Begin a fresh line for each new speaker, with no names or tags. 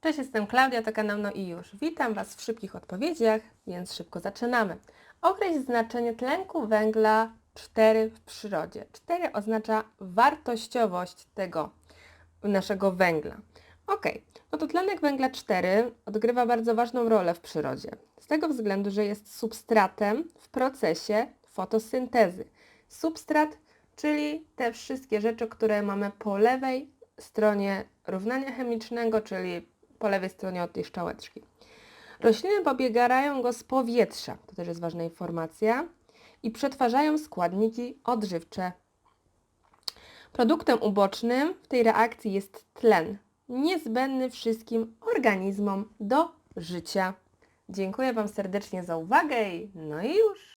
Cześć, jestem Klaudia, to kanał No i już. Witam Was w szybkich odpowiedziach, więc szybko zaczynamy. Określ znaczenie tlenku węgla 4 w przyrodzie. 4 oznacza wartościowość tego naszego węgla. Ok, no to tlenek węgla 4 odgrywa bardzo ważną rolę w przyrodzie. Z tego względu, że jest substratem w procesie fotosyntezy. Substrat, czyli te wszystkie rzeczy, które mamy po lewej stronie równania chemicznego, czyli po lewej stronie od tej szczałeczki. Rośliny pobiegają go z powietrza, to też jest ważna informacja, i przetwarzają składniki odżywcze. Produktem ubocznym w tej reakcji jest tlen, niezbędny wszystkim organizmom do życia. Dziękuję Wam serdecznie za uwagę i no i już.